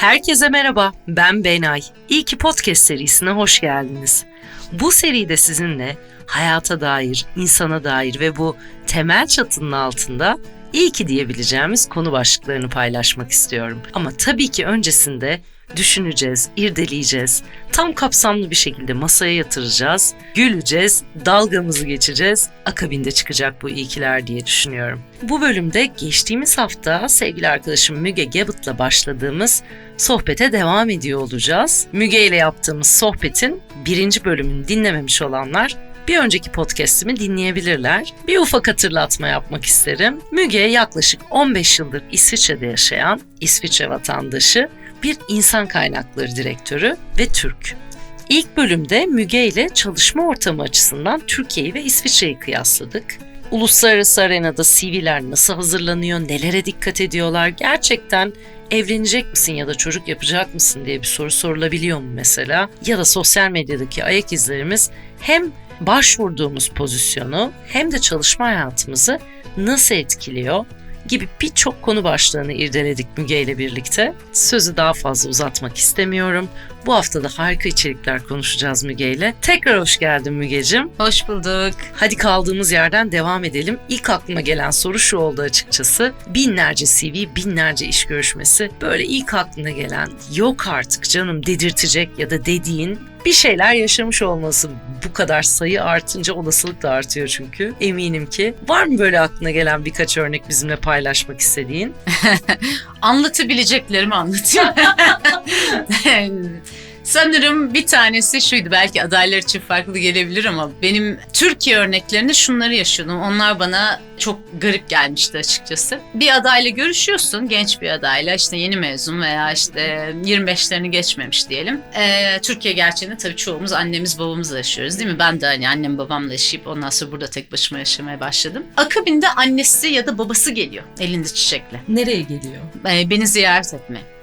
Herkese merhaba, ben Benay. İyi ki Podcast serisine hoş geldiniz. Bu seride sizinle hayata dair, insana dair ve bu temel çatının altında iyi ki diyebileceğimiz konu başlıklarını paylaşmak istiyorum. Ama tabii ki öncesinde düşüneceğiz, irdeleyeceğiz. Tam kapsamlı bir şekilde masaya yatıracağız, güleceğiz, dalgamızı geçeceğiz. Akabinde çıkacak bu iyikiler diye düşünüyorum. Bu bölümde geçtiğimiz hafta sevgili arkadaşım Müge Gabbet'la başladığımız sohbete devam ediyor olacağız. Müge ile yaptığımız sohbetin birinci bölümünü dinlememiş olanlar bir önceki podcast'imi dinleyebilirler. Bir ufak hatırlatma yapmak isterim. Müge yaklaşık 15 yıldır İsviçre'de yaşayan İsviçre vatandaşı bir insan kaynakları direktörü ve Türk. İlk bölümde Müge ile çalışma ortamı açısından Türkiye'yi ve İsviçre'yi kıyasladık. Uluslararası arenada CV'ler nasıl hazırlanıyor, nelere dikkat ediyorlar, gerçekten evlenecek misin ya da çocuk yapacak mısın diye bir soru sorulabiliyor mu mesela? Ya da sosyal medyadaki ayak izlerimiz hem başvurduğumuz pozisyonu hem de çalışma hayatımızı nasıl etkiliyor gibi birçok konu başlığını irdeledik Müge ile birlikte. Sözü daha fazla uzatmak istemiyorum. Bu hafta da harika içerikler konuşacağız Müge ile. Tekrar hoş geldin Mügecim. Hoş bulduk. Hadi kaldığımız yerden devam edelim. İlk aklıma gelen soru şu oldu açıkçası. Binlerce CV, binlerce iş görüşmesi. Böyle ilk aklına gelen yok artık canım dedirtecek ya da dediğin bir şeyler yaşamış olması bu kadar sayı artınca olasılık da artıyor çünkü. Eminim ki. Var mı böyle aklına gelen birkaç örnek bizimle paylaşmak istediğin? Anlatabileceklerimi anlatayım. Sanırım bir tanesi şuydu. Belki adaylar için farklı gelebilir ama benim Türkiye örneklerinde şunları yaşıyordum. Onlar bana çok garip gelmişti açıkçası. Bir adayla görüşüyorsun, genç bir adayla işte yeni mezun veya işte 25'lerini geçmemiş diyelim. Ee, Türkiye gerçeğinde tabii çoğumuz annemiz babamızla yaşıyoruz değil mi? Ben de hani annem babamla yaşayıp ondan sonra burada tek başıma yaşamaya başladım. Akabinde annesi ya da babası geliyor elinde çiçekle. Nereye geliyor? Ee, beni ziyaret etmeye.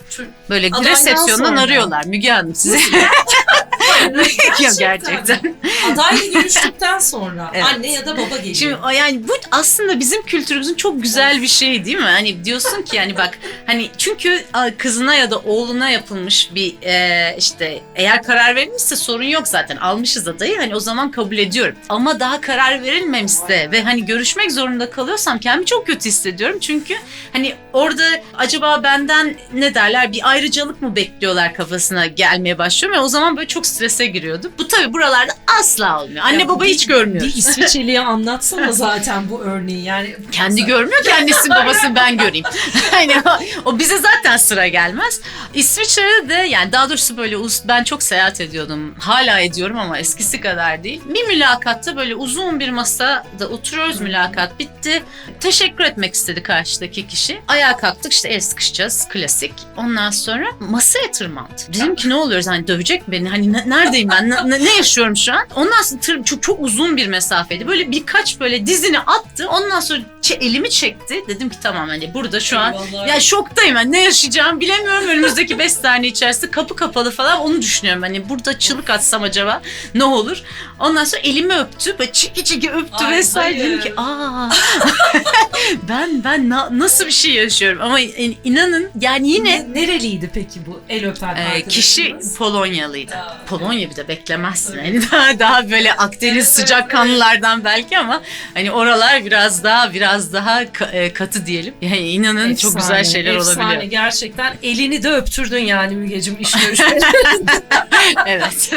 Böyle resepsiyondan arıyorlar Müge Hanım sizi. Yok gerçekten. Adayla görüştükten sonra Evet. anne ya da baba geliyor. Şimdi o yani bu aslında bizim kültürümüzün çok güzel bir şeyi değil mi? Hani diyorsun ki yani bak hani çünkü kızına ya da oğluna yapılmış bir e, işte eğer karar verilmişse sorun yok zaten almışız adayı hani o zaman kabul ediyorum. Ama daha karar verilmemişse ve hani görüşmek zorunda kalıyorsam kendimi çok kötü hissediyorum. Çünkü hani orada acaba benden ne derler bir ayrıcalık mı bekliyorlar kafasına gelmeye başlıyorum ve o zaman böyle çok strese giriyordum. Bu tabii buralarda asla olmuyor. Anne Ya baba bir- hiç görmüyoruz. Bir İsviçreli'ye anlatsana zaten bu örneği. Yani Kendi görmüyor ki annesini babasını ben göreyim. hani o, o bize zaten sıra gelmez. İsviçre'de de yani daha doğrusu böyle ulus- ben çok seyahat ediyordum. Hala ediyorum ama eskisi kadar değil. Bir mülakatta böyle uzun bir masada oturuyoruz mülakat bitti. Teşekkür etmek istedi karşıdaki kişi. Ayağa kalktık işte el sıkışacağız klasik. Ondan sonra masaya tırmandı. Dedim ki ne oluyoruz hani dövecek beni hani ne- neredeyim ben ne, ne- yaşıyorum şu an? Ondan sonra tır- çok, çok uzun bir mesafeydi. Böyle birkaç böyle dizini attı. Ondan sonra elimi çekti. Dedim ki tamam hani burada şu an Eyvallah. ya şoktayım ben ne yaşayacağımı bilemiyorum. Önümüzdeki 5 saniye içerisinde kapı kapalı falan onu düşünüyorum. Hani burada çığlık atsam acaba ne olur? Ondan sonra elimi öptü. Böyle çiki çiki öptü Ay, vesaire. Dedim hayır. ki aa ben ben na- nasıl bir şey yaşıyorum? Ama in- inanın yani yine Ne- nereliydi peki bu el öpen e, kişi Polonyalıydı. Aa. Polonya bir de beklemezsin. Yani daha, daha böyle Akdeniz sıcak kanlılardan belki ama hani oralar biraz daha biraz daha e, katı diyelim. Yani inanın çok Efsane, güzel şeyler efsane. olabiliyor. Gerçekten elini de öptürdün yani Mügeciğim iş görüşmeleri. evet.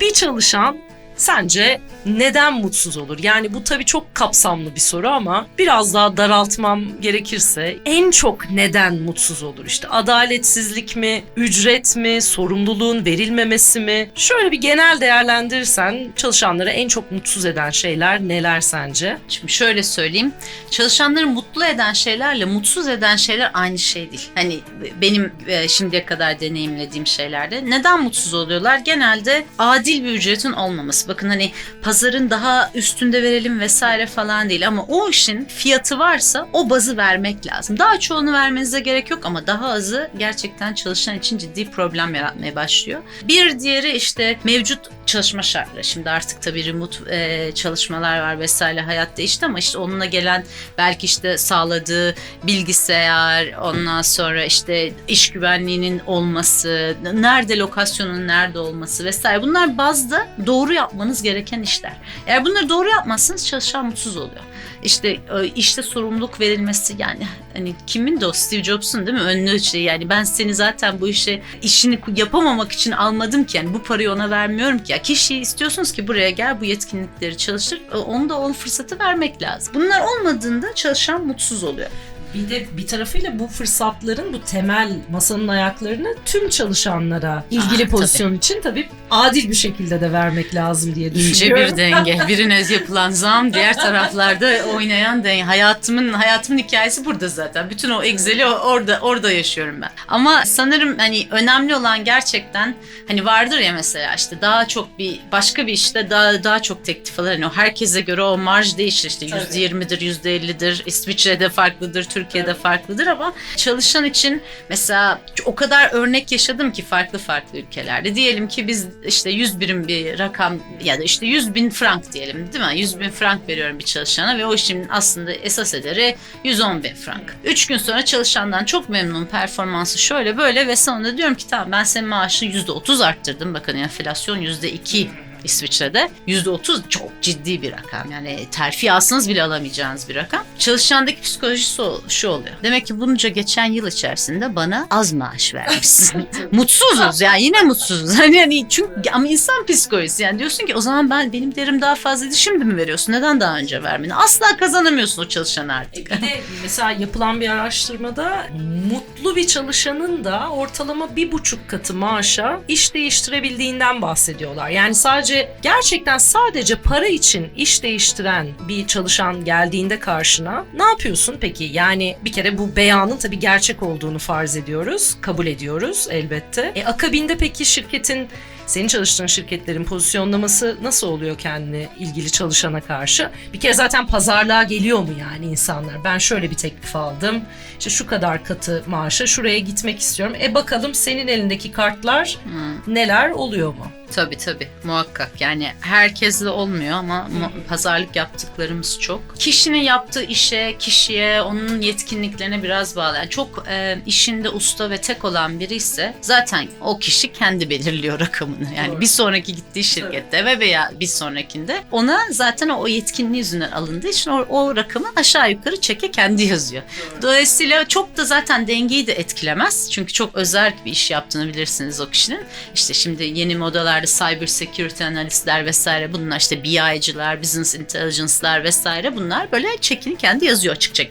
bir çalışan sence neden mutsuz olur? Yani bu tabii çok kapsamlı bir soru ama biraz daha daraltmam gerekirse en çok neden mutsuz olur? İşte adaletsizlik mi, ücret mi, sorumluluğun verilmemesi mi? Şöyle bir genel değerlendirirsen çalışanları en çok mutsuz eden şeyler neler sence? Şimdi şöyle söyleyeyim. Çalışanları mutlu eden şeylerle mutsuz eden şeyler aynı şey değil. Hani benim e, şimdiye kadar deneyimlediğim şeylerde. Neden mutsuz oluyorlar? Genelde adil bir ücretin olmaması. Bakın hani pazarın daha üstünde verelim vesaire falan değil ama o işin fiyatı varsa o bazı vermek lazım. Daha çoğunu vermenize gerek yok ama daha azı gerçekten çalışan için ciddi problem yaratmaya başlıyor. Bir diğeri işte mevcut çalışma şartları. Şimdi artık tabii remote e, çalışmalar var vesaire hayat değişti ama işte onunla gelen belki işte sağladığı bilgisayar, ondan sonra işte iş güvenliğinin olması, nerede lokasyonun nerede olması vesaire. Bunlar bazda doğru yapmanız gereken işler. Eğer bunları doğru yapmazsanız çalışan mutsuz oluyor. İşte e, işte sorumluluk verilmesi yani hani kimin de o Steve Jobs'un değil mi önlü şey yani ben seni zaten bu işe işini yapamamak için almadım ki yani bu parayı ona vermiyorum ki ya kişiyi istiyorsunuz ki buraya gel bu yetkinlikleri çalıştır e, onu da o fırsatı vermek lazım. Bunlar olmadığında çalışan mutsuz oluyor. Bir de bir tarafıyla bu fırsatların bu temel masanın ayaklarını tüm çalışanlara ilgili Ah, pozisyon için tabii adil bir şekilde de vermek lazım diye İnce düşünüyorum. bir denge. Birine yapılan zam, diğer taraflarda oynayan denge. Hayatımın hayatımın hikayesi burada zaten. Bütün o Excel'i o- orada orada yaşıyorum ben. Ama sanırım hani önemli olan gerçekten hani vardır ya mesela işte daha çok bir başka bir işte daha daha çok teklif alır. Hani o herkese göre o marj değişir işte Tabii. yüzde yirmidir, yüzde ellidir. İsviçre'de farklıdır, Türkiye'de farklıdır ama çalışan için mesela o kadar örnek yaşadım ki farklı farklı ülkelerde. Diyelim ki biz işte 100 birim bir rakam ya da işte 100 bin frank diyelim değil mi? 100 bin frank veriyorum bir çalışana ve o işin aslında esas ederi 110 bin frank. 3 gün sonra çalışandan çok memnun performansı şöyle böyle ve sonunda diyorum ki tamam ben senin maaşını %30 arttırdım. Bakın enflasyon %2 İsviçre'de %30 çok ciddi bir rakam. Yani terfi alsanız bile alamayacağınız bir rakam. Çalışandaki psikolojisi şu oluyor. Demek ki bunca geçen yıl içerisinde bana az maaş vermişsin. mutsuzuz yani yine mutsuzuz. Hani, hani çünkü ama insan psikolojisi yani diyorsun ki o zaman ben benim değerim daha fazlaydı şimdi mi veriyorsun? Neden daha önce vermedin? Asla kazanamıyorsun o çalışanı E, artık. Bir de mesela yapılan bir araştırmada mutlu bir çalışanın da ortalama bir buçuk katı maaşa iş değiştirebildiğinden bahsediyorlar. Yani sadece gerçekten sadece para için iş değiştiren bir çalışan geldiğinde karşına ne yapıyorsun peki? Yani bir kere bu beyanın tabii gerçek olduğunu farz ediyoruz, kabul ediyoruz elbette. E akabinde peki şirketin senin çalıştığın şirketlerin pozisyonlaması nasıl oluyor kendini ilgili çalışana karşı? Bir kere zaten pazarlığa geliyor mu yani insanlar? Ben şöyle bir teklif aldım. İşte şu kadar katı maaşa şuraya gitmek istiyorum. E bakalım senin elindeki kartlar Hmm. neler oluyor mu? Tabii tabii muhakkak yani herkesle olmuyor ama pazarlık yaptıklarımız çok. Kişinin yaptığı işe, kişiye, onun yetkinliklerine biraz bağlı. Yani çok e, işinde usta ve tek olan biri ise zaten o kişi kendi belirliyor rakamını. Yani Doğru. bir sonraki gittiği şirkette ve veya bir sonrakinde ona zaten o yetkinliği yüzünden alındığı için o, o rakamı aşağı yukarı çeke kendi yazıyor. Dolayısıyla çok da zaten dengeyi de etkilemez. Çünkü çok özel bir iş yaptığını bilirsiniz o kişinin. İşte şimdi yeni modalarda cyber security analistler vesaire bunlar işte BI'cılar, business intelligence'lar vesaire bunlar böyle çekini kendi yazıyor açıkça.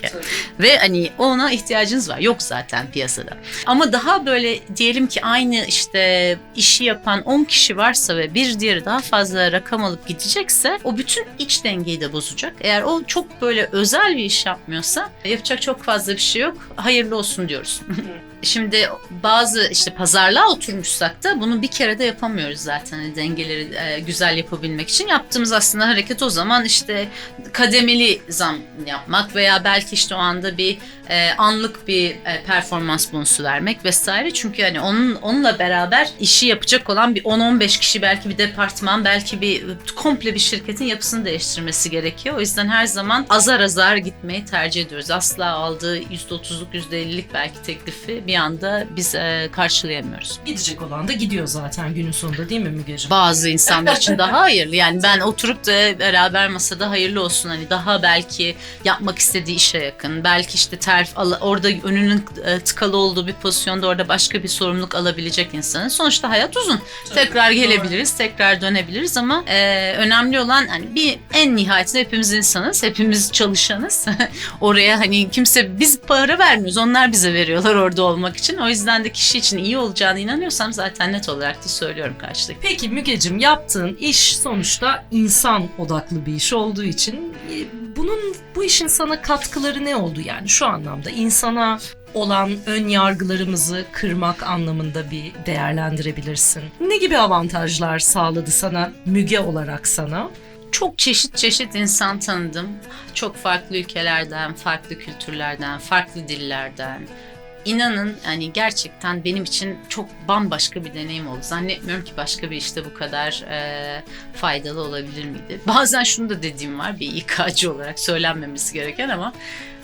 Ve hani ona ihtiyacınız var. Yok zaten piyasada. Ama daha böyle diyelim ki aynı işte işi yapan 10 kişi varsa ve bir diğeri daha fazla rakam alıp gidecekse o bütün iç dengeyi de bozacak. Eğer o çok böyle özel bir iş yapmıyorsa yapacak çok fazla bir şey yok. Hayırlı olsun diyoruz. Şimdi bazı işte pazarlığa oturmuşsak da bunu bir kere de yapamıyoruz zaten hani dengeleri e, güzel yapabilmek için. Yaptığımız aslında hareket o zaman işte kademeli zam yapmak veya belki işte o anda bir e, anlık bir e, performans bonusu vermek vesaire. Çünkü hani onun onunla beraber işi yapacak olan bir 10-15 kişi belki bir departman belki bir komple bir şirketin yapısını değiştirmesi gerekiyor. O yüzden her zaman azar azar gitmeyi tercih ediyoruz. Asla aldığı %30'luk %50'lik belki teklifi bir anda biz e, karşılayamıyoruz. Gidecek olan da gidiyor zaten günün sonunda değil mi Mügeciğim? Bazı insanlar için daha hayırlı. Yani ben oturup da beraber masada hayırlı olsun. Hani daha belki yapmak istediği işe yakın. Belki işte terf al- orada önünün e, tıkalı olduğu bir pozisyonda orada başka bir sorumluluk alabilecek insanın. Sonuçta hayat uzun. tekrar gelebiliriz, tekrar dönebiliriz ama e, önemli olan hani bir en nihayetinde hepimiz insanız, hepimiz çalışanız. Oraya hani kimse biz para vermiyoruz. Onlar bize veriyorlar orada olmak için. O yüzden de kişi için iyi olacağına inanıyorsam zaten net olarak da söylüyorum karşıdaki. Peki Mügeciğim yaptığın iş sonuçta insan odaklı bir iş olduğu için e, bunun bu işin sana katkıları ne oldu yani şu anlamda insana olan ön yargılarımızı kırmak anlamında bir değerlendirebilirsin. Ne gibi avantajlar sağladı sana Müge olarak sana? Çok çeşit çeşit insan tanıdım. Çok farklı ülkelerden, farklı kültürlerden, farklı dillerden. İnanın yani gerçekten benim için çok bambaşka bir deneyim oldu. Zannetmiyorum ki başka bir işte bu kadar e, faydalı olabilir miydi? Bazen şunu da dediğim var bir İK'cı olarak söylenmemesi gereken ama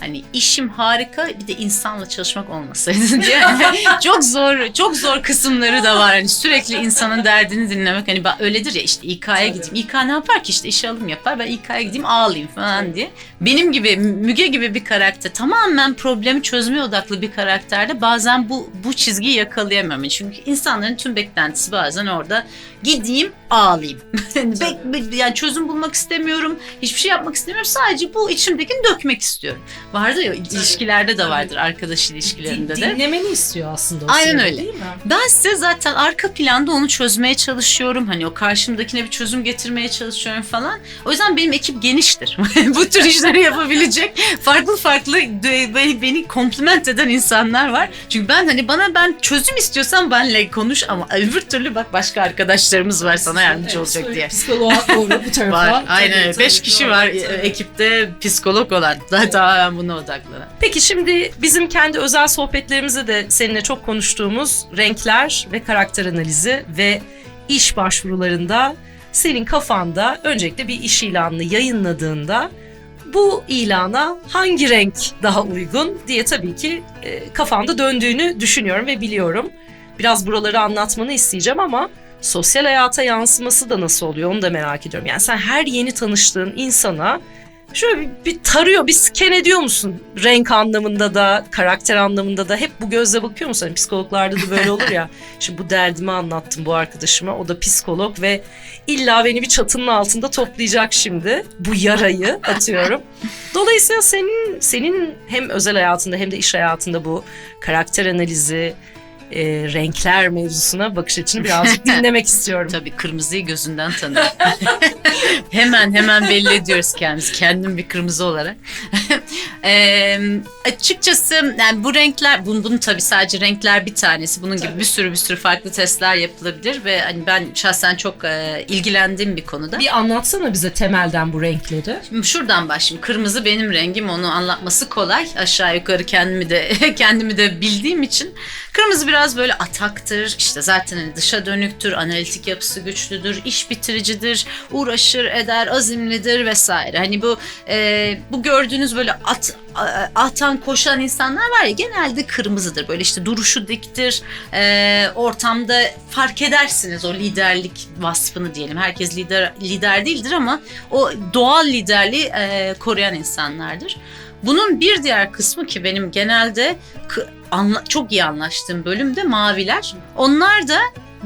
hani işim harika bir de insanla çalışmak olmasaydı diye Yani çok zor çok zor kısımları da var. Hani sürekli insanın derdini dinlemek hani öyledir ya işte İK'ya gideyim. İK ne yapar ki işte işe alım yapar ben İK'ya gideyim ağlayayım falan diye. Benim gibi Müge gibi bir karakter tamamen problemi çözmeye odaklı bir karakterde bazen bu bu çizgiyi yakalayamıyorum. Çünkü insanların tüm beklentisi bazen orada gideyim ağlayayım. Bek- be- yani çözüm bulmak istemiyorum. Hiçbir şey yapmak istemiyorum. Sadece bu içimdekini dökmek istiyorum. Vardır ya ilişkilerde de vardır arkadaş ilişkilerinde de. Dinlemeni istiyor aslında o Aynen seni, öyle. Değil mi? Ben size zaten arka planda onu çözmeye çalışıyorum. Hani o karşımdakine bir çözüm getirmeye çalışıyorum falan. O yüzden benim ekip geniştir. Bu tür işleri yapabilecek farklı farklı beni, kompliment eden insanlar var. Çünkü ben hani bana ben çözüm istiyorsan benle konuş ama öbür türlü bak başka arkadaşlarımız var sana yardımcı Evet, olacak diye. Psikoloğa doğru bu tarafa. Var. Aynen. Tabii, Beş kişi doğru, var tabii. e, ekipte psikolog olan. Tamamen buna odaklanan. Peki şimdi bizim kendi özel sohbetlerimizde de seninle çok konuştuğumuz renkler ve karakter analizi ve iş başvurularında senin kafanda öncelikle bir iş ilanını yayınladığında bu ilana hangi renk daha uygun diye tabii ki e, kafanda döndüğünü düşünüyorum ve biliyorum. Biraz buraları anlatmanı isteyeceğim ama sosyal hayata yansıması da nasıl oluyor onu da merak ediyorum. Yani sen her yeni tanıştığın insana şöyle bir, bir tarıyor, bir sken ediyor musun? Renk anlamında da, karakter anlamında da hep bu gözle bakıyor musun? Hani psikologlarda da böyle olur ya. Şimdi bu derdimi anlattım bu arkadaşıma. O da psikolog ve illa beni bir çatının altında toplayacak şimdi. Bu yarayı atıyorum. Dolayısıyla senin senin hem özel hayatında hem de iş hayatında bu karakter analizi, e, renkler mevzusuna bakış açını birazcık dinlemek istiyorum. Tabii kırmızıyı gözünden tanıyor. hemen hemen belli ediyoruz kendimizi. Kendim bir kırmızı olarak. Eee, açıkçası yani bu renkler, bunun, bunun tabii sadece renkler bir tanesi. Bunun gibi bir sürü bir sürü farklı testler yapılabilir ve hani ben şahsen çok eee, ilgilendiğim bir konuda. Bir anlatsana bize temelden bu renkleri. Şimdi şuradan başlayayım. Kırmızı benim rengim. Onu anlatması kolay. Aşağı yukarı kendimi de kendimi de bildiğim için. Kırmızı biraz böyle ataktır. İşte zaten hani dışa dönüktür. Analitik yapısı güçlüdür. iş bitiricidir. Uğraşır eder. Azimlidir vesaire. Hani bu e, bu gördüğünüz böyle at atan koşan insanlar var ya genelde kırmızıdır. Böyle işte duruşu diktir. E, ortamda fark edersiniz o liderlik vasfını diyelim. Herkes lider lider değildir ama o doğal liderliği e, koruyan insanlardır. Bunun bir diğer kısmı ki benim genelde çok iyi anlaştığım bölümde maviler. Onlar da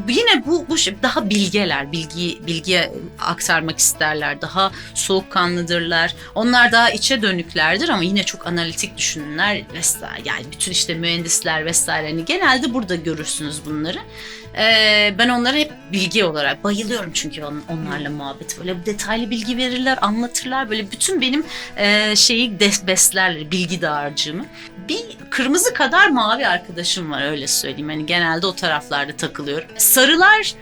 yine bu bu şey- daha bilgeler, bilgi bilgiye aktarmak isterler, daha soğukkanlıdırlar. Onlar daha içe dönüklerdir ama yine çok analitik düşünürler vesaire. Yani bütün işte mühendisler vesaire hani genelde burada görürsünüz bunları. Ee, ben onlara hep bilgi olarak bayılıyorum çünkü on- onlarla muhabbet böyle detaylı bilgi verirler, anlatırlar böyle bütün benim e, şeyi de- bilgi dağarcığımı. Bir kırmızı kadar mavi arkadaşım var öyle söyleyeyim. Hani genelde o taraflarda takılıyorum. Sarılar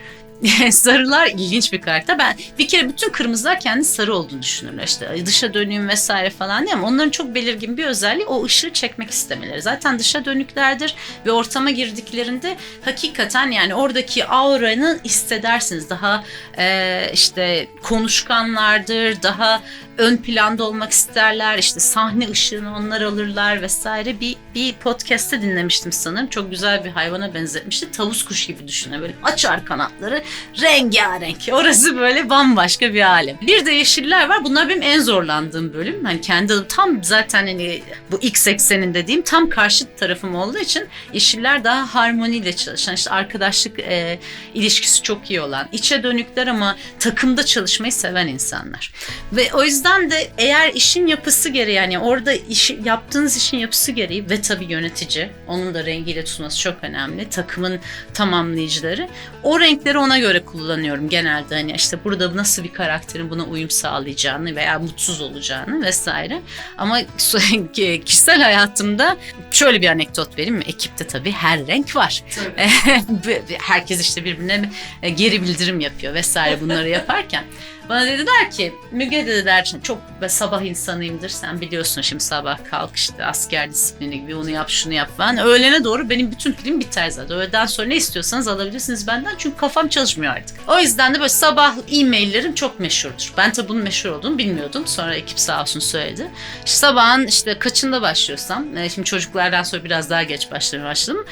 sarılar ilginç bir karakter. Ben bir kere bütün kırmızılar kendi sarı olduğunu düşünürler. İşte dışa dönüğüm vesaire falan diye ama onların çok belirgin bir özelliği o ışığı çekmek istemeleri. Zaten dışa dönüklerdir ve ortama girdiklerinde hakikaten yani oradaki auranı hissedersiniz. Daha e, işte konuşkanlardır, daha ön planda olmak isterler. İşte sahne ışığını onlar alırlar vesaire. Bir bir podcast'te dinlemiştim sanırım. Çok güzel bir hayvana benzetmişti. Tavus kuş gibi düşünün. Böyle açar kanatları rengarenk. Orası böyle bambaşka bir alem. Bir de yeşiller var. Bunlar benim en zorlandığım bölüm. Hani kendi tam zaten hani bu X eksenin dediğim tam karşıt tarafım olduğu için yeşiller daha harmoniyle çalışan işte arkadaşlık e, ilişkisi çok iyi olan içe dönükler ama takımda çalışmayı seven insanlar. Ve o yüzden de eğer işin yapısı gereği yani orada işi, yaptığınız işin yapısı gereği ve tabii yönetici onun da rengiyle tutması çok önemli. Takımın tamamlayıcıları. O renkleri ona göre kullanıyorum genelde. Hani işte burada nasıl bir karakterin buna uyum sağlayacağını veya mutsuz olacağını vesaire. Ama kişisel hayatımda şöyle bir anekdot vereyim mi? Ekipte tabii her renk var. Herkes işte birbirine geri bildirim yapıyor vesaire bunları yaparken. Bana dediler ki Müge dediler çok ben sabah insanıyımdır sen biliyorsun şimdi sabah kalk işte asker disiplini gibi onu yap şunu yap falan. Öğlene doğru benim bütün pilim biter zaten. Öğleden sonra ne istiyorsanız alabilirsiniz benden çünkü kafam çalışmıyor artık. O yüzden de böyle sabah e-maillerim çok meşhurdur. Ben tabii bunun meşhur olduğunu bilmiyordum. Sonra ekip sağ olsun söyledi. İşte sabahın işte kaçında başlıyorsam, e, şimdi çocuklardan sonra biraz daha geç başlamaya başladım.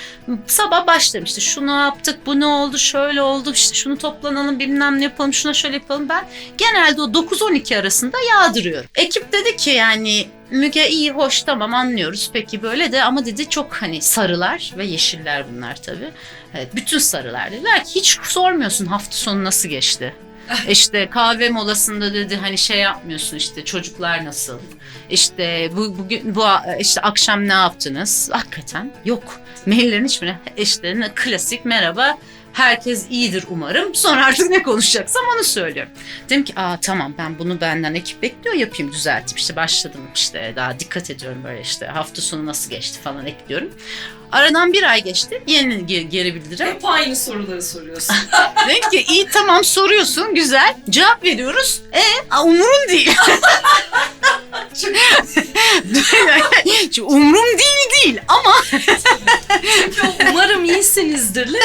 Sabah başladım işte şunu yaptık, bu ne oldu, şöyle oldu, işte şunu toplanalım, bilmem ne yapalım, şuna şöyle yapalım. Ben genelde o 9-12 arasında yağdırıyorum. Ekip dedi ki yani Müge iyi hoş tamam anlıyoruz peki böyle de ama dedi çok hani sarılar ve yeşiller bunlar tabii. Evet, bütün sarılar dediler ki hiç sormuyorsun hafta sonu nasıl geçti. İşte kahve molasında dedi hani şey yapmıyorsun işte çocuklar nasıl? İşte bu bugün bu işte akşam ne yaptınız? Hakikaten yok. Maillerin hiçbirine işte klasik merhaba herkes iyidir umarım. Sonra artık ne konuşacaksam onu söylüyorum. Dedim ki aa tamam ben bunu benden ekip bekliyor yapayım düzelteyim. İşte başladım işte daha dikkat ediyorum böyle işte hafta sonu nasıl geçti falan ekliyorum. Aradan bir ay geçti. Yeni ge- geri bildirim. Hep aynı soruları soruyorsun. Dedim ki iyi tamam soruyorsun güzel. Cevap veriyoruz. E aa, umurun değil. Şimdi umrum değil değil ama Çünkü umarım iyisinizdirle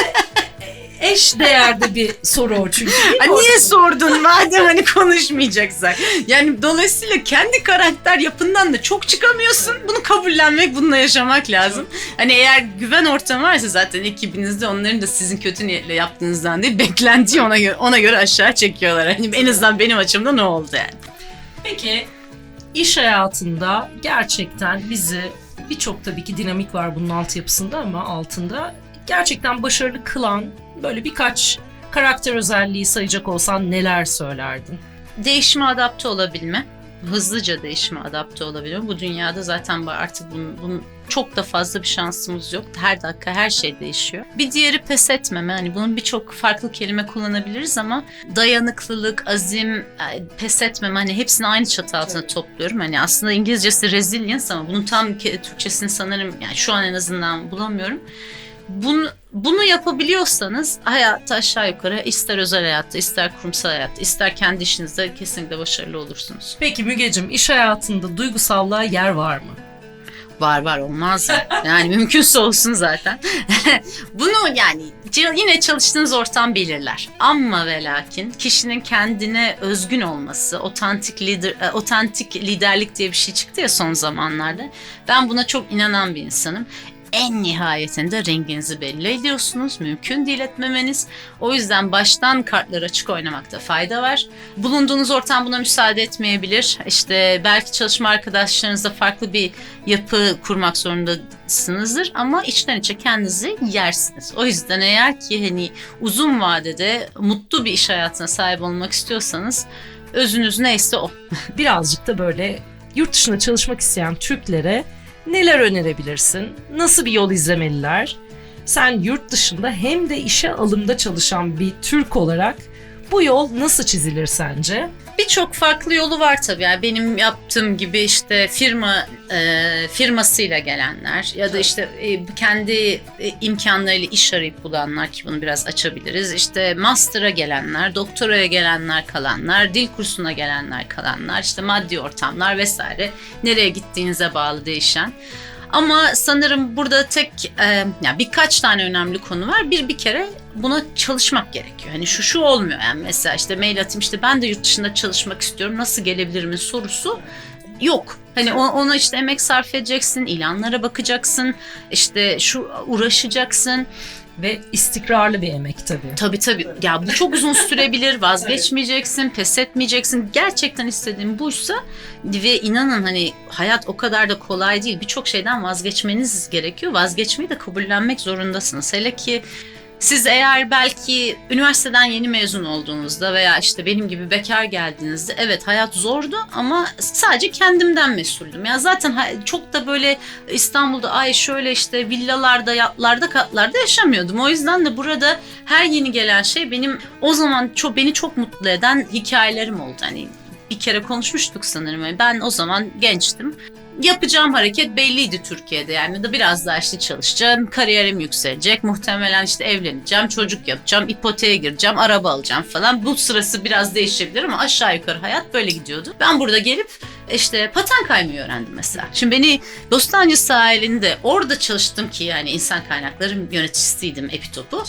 eş değerde bir soru o çünkü. niye sordun madem hani konuşmayacaksak. Yani dolayısıyla kendi karakter yapından da çok çıkamıyorsun. Bunu kabullenmek, bununla yaşamak lazım. Hani eğer güven ortamı varsa zaten ekibinizde onların da sizin kötü niyetle yaptığınızdan değil, beklentiyi ona göre, ona göre aşağı çekiyorlar. Hani en azından benim açımdan ne oldu yani. Peki iş hayatında gerçekten bizi birçok tabii ki dinamik var bunun altyapısında ama altında gerçekten başarılı kılan böyle birkaç karakter özelliği sayacak olsan neler söylerdin? Değişime adapte olabilme. Hızlıca değişime adapte olabilme. Bu dünyada zaten artık bunun, bunun çok da fazla bir şansımız yok. Her dakika her şey değişiyor. Bir diğeri pes etmeme. Hani bunun birçok farklı kelime kullanabiliriz ama dayanıklılık, azim, e, pes etmeme hani hepsini aynı çatı altına topluyorum. Hani aslında İngilizcesi resilience ama bunun tam Türkçesini sanırım yani şu an en azından bulamıyorum. Bunu, bunu yapabiliyorsanız hayatta aşağı yukarı ister özel hayatta, ister kurumsal hayatta, ister kendi işinizde kesinlikle başarılı olursunuz. Peki Mügecim iş hayatında duygusallığa yer var mı? Var var olmaz mı? Yani mümkünse olsun zaten. Bunu yani yine çalıştığınız ortam belirler. Ama ve lakin kişinin kendine özgün olması, otantik lider, e, otantik liderlik diye bir şey çıktı ya son zamanlarda. Ben buna çok inanan bir insanım. En nihayetinde renginizi belli ediyorsunuz. Mümkün değil etmemeniz. O yüzden baştan kartları açık oynamakta fayda var. Bulunduğunuz ortam buna müsaade etmeyebilir. İşte belki çalışma arkadaşlarınızla farklı bir yapı kurmak zorundasınızdır ama içten içe kendinizi yersiniz. O yüzden eğer ki hani uzun vadede mutlu bir iş hayatına sahip olmak istiyorsanız özünüz neyse o. Birazcık da böyle yurt dışında çalışmak isteyen Türklere neler önerebilirsin? Nasıl bir yol izlemeliler? Sen yurt dışında hem de işe alımda çalışan bir Türk olarak bu yol nasıl çizilir sence? Birçok farklı yolu var tabii. Yani benim yaptığım gibi işte firma e, firmasıyla gelenler ya da işte e, kendi e, imkanlarıyla iş arayıp bulanlar ki bunu biraz açabiliriz. İşte master'a gelenler, doktoraya gelenler kalanlar, dil kursuna gelenler kalanlar, işte maddi ortamlar vesaire. Nereye gittiğinize bağlı değişen. Ama sanırım burada tek e, yani birkaç tane önemli konu var. Bir bir kere buna çalışmak gerekiyor. Hani şu şu olmuyor yani mesela işte mail atayım işte ben de yurt dışında çalışmak istiyorum nasıl gelebilirimin sorusu yok. Hani ona işte emek sarf edeceksin, ilanlara bakacaksın, işte şu uğraşacaksın. Ve istikrarlı bir emek tabii. Tabii tabii. Ya bu çok uzun sürebilir. Vazgeçmeyeceksin, pes etmeyeceksin. Gerçekten istediğin buysa ve inanın hani hayat o kadar da kolay değil. Birçok şeyden vazgeçmeniz gerekiyor. Vazgeçmeyi de kabullenmek zorundasınız. Hele ki siz eğer belki üniversiteden yeni mezun olduğunuzda veya işte benim gibi bekar geldiğinizde evet hayat zordu ama sadece kendimden mesuldüm. Ya zaten ha- çok da böyle İstanbul'da ay şöyle işte villalarda, yatlarda, katlarda yaşamıyordum. O yüzden de burada her yeni gelen şey benim o zaman çok beni çok mutlu eden hikayelerim oldu. Hani bir kere konuşmuştuk sanırım. Yani Ben o zaman gençtim. Yapacağım hareket belliydi Türkiye'de. Yani da biraz daha işte çalışacağım, kariyerim yükselecek, muhtemelen işte evleneceğim, çocuk yapacağım, ipoteğe gireceğim, araba alacağım falan. Bu sırası biraz değişebilir ama aşağı yukarı hayat böyle gidiyordu. Ben burada gelip işte paten kaymayı öğrendim mesela. Şimdi beni Bostancı sahilinde orada çalıştım ki yani insan kaynakları yöneticisiydim Epitop'u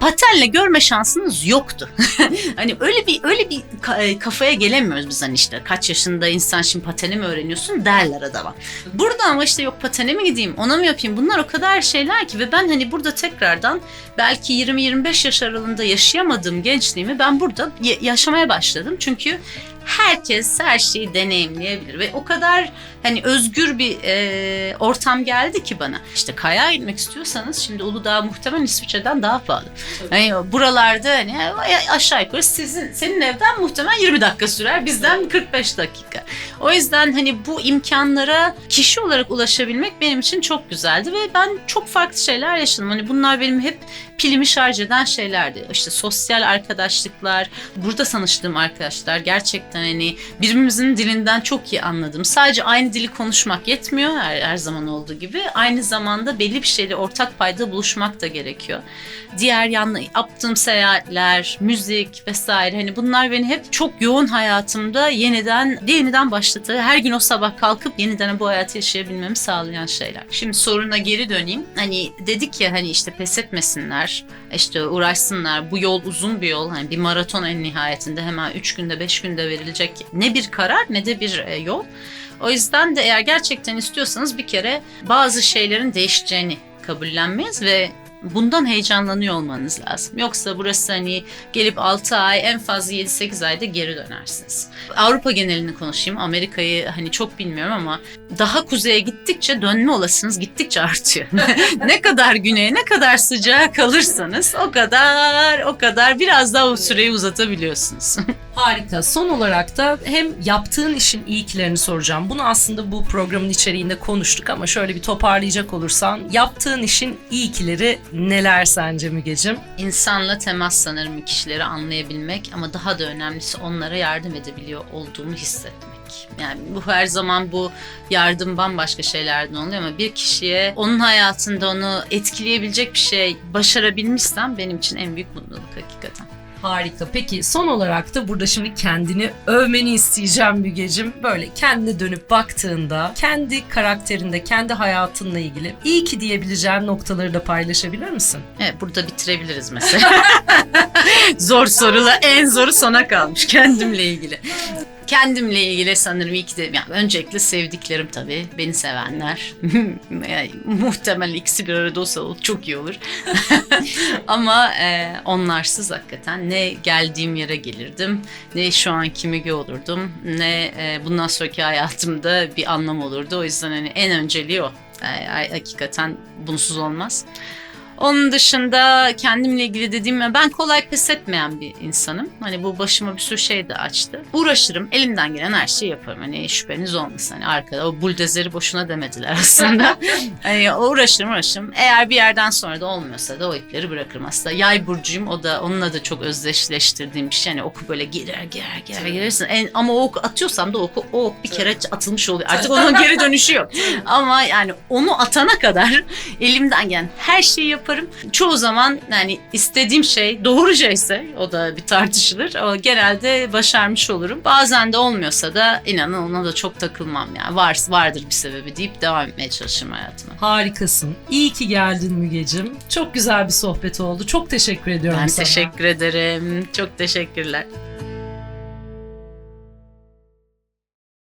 patenle görme şansınız yoktu. hani öyle bir öyle bir e, kafaya gelemiyoruz biz hani işte kaç yaşında insan şimdi pateni mi öğreniyorsun derler adama. Burada ama işte yok patene mi gideyim ona mı yapayım bunlar o kadar şeyler ki ve ben hani burada tekrardan belki 20-25 yaş aralığında yaşayamadığım gençliğimi ben burada yaşamaya başladım. Çünkü herkes her şeyi deneyimleyebilir ve o kadar hani özgür bir e, ortam geldi ki bana. İşte kaya inmek istiyorsanız şimdi Uludağ muhtemelen İsviçre'den daha pahalı. Hani buralarda hani aşağı yukarı sizin senin evden muhtemelen 20 dakika sürer, bizden 45 dakika. O yüzden hani bu imkanlara kişi olarak ulaşabilmek benim için çok güzeldi ve ben çok farklı şeyler yaşadım. Hani bunlar benim hep pilimi şarj eden şeylerdi. İşte sosyal arkadaşlıklar, burada tanıştığım arkadaşlar gerçekten hani birbirimizin dilinden çok iyi anladım. Sadece aynı dili konuşmak yetmiyor her, her zaman olduğu gibi. Aynı zamanda belli bir şeyle ortak payda buluşmak da gerekiyor. Diğer yanlı yaptığım seyahatler, müzik vesaire hani bunlar beni hep çok yoğun hayatımda yeniden yeniden başlattı. Her gün o sabah kalkıp yeniden bu hayatı yaşayabilmemi sağlayan şeyler. Şimdi soruna geri döneyim. Hani dedik ya hani işte pes etmesinler, işte uğraşsınlar. Bu yol uzun bir yol. Hani bir maraton en nihayetinde hemen 3 günde 5 günde verilecek ne bir karar ne de bir e, yol. O yüzden de eğer gerçekten istiyorsanız bir kere bazı şeylerin değişeceğini kabullenmeyiz ve bundan heyecanlanıyor olmanız lazım. Yoksa burası hani gelip 6 ay en fazla 7-8 ayda geri dönersiniz. Avrupa genelini konuşayım. Amerika'yı hani çok bilmiyorum ama daha kuzeye gittikçe dönme olasınız gittikçe artıyor. ne kadar güneye ne kadar sıcağa kalırsanız o kadar o kadar biraz daha o süreyi uzatabiliyorsunuz. Harika. Son olarak da hem yaptığın işin iyiliklerini soracağım. Bunu aslında bu programın içeriğinde konuştuk ama şöyle bir toparlayacak olursan yaptığın işin iyilikleri neler sence Mügecim? İnsanla temas sanırım kişileri anlayabilmek ama daha da önemlisi onlara yardım edebiliyor olduğumu hissetmek. Yani bu her zaman bu yardım bambaşka şeylerden oluyor ama bir kişiye onun hayatında onu etkileyebilecek bir şey başarabilmişsem benim için en büyük mutluluk hakikaten. Harika. Peki son olarak da burada şimdi kendini övmeni isteyeceğim Mügecim. Böyle kendine dönüp baktığında kendi karakterinde, kendi hayatınla ilgili iyi ki diyebileceğin noktaları da paylaşabilir misin? Evet burada bitirebiliriz mesela. Zor sorular en zoru sona kalmış kendimle ilgili. Kendimle ilgili sanırım ilk de yani öncelikle sevdiklerim tabii. Beni sevenler. yani, muhtemelen ikisi bir arada olsa çok iyi olur. Ama e, onlarsız hakikaten ne geldiğim yere gelirdim, ne şu an kimi olurdum, ne e, bundan sonraki hayatımda bir anlam olurdu. O yüzden hani en önceliği o. E, hakikaten bunsuz olmaz. Onun dışında kendimle ilgili dediğim ben kolay pes etmeyen bir insanım. Hani bu başıma bir sürü şey de açtı. Uğraşırım. Elimden gelen her şeyi yaparım. Hani şüpheniz olmasın. Hani arkada o buldozeri boşuna demediler aslında. hani uğraşırım uğraşırım. Eğer bir yerden sonra da olmuyorsa da o ipleri bırakırım aslında. Yay burcuyum. O da onunla da çok özdeşleştirdiğim bir şey. Hani oku böyle girer girer girer girersin. En, ama o ok atıyorsam da oku, o ok bir kere atılmış oluyor. Artık onun geri dönüşü yok. ama yani onu atana kadar elimden gelen her şeyi yaparım. Çoğu zaman yani istediğim şey doğruca ise o da bir tartışılır. O genelde başarmış olurum. Bazen de olmuyorsa da inanın ona da çok takılmam yani. Var, vardır bir sebebi deyip devam etmeye çalışırım hayatıma. Harikasın. İyi ki geldin Mügecim. Çok güzel bir sohbet oldu. Çok teşekkür ediyorum Ben sana. teşekkür ederim. Çok teşekkürler.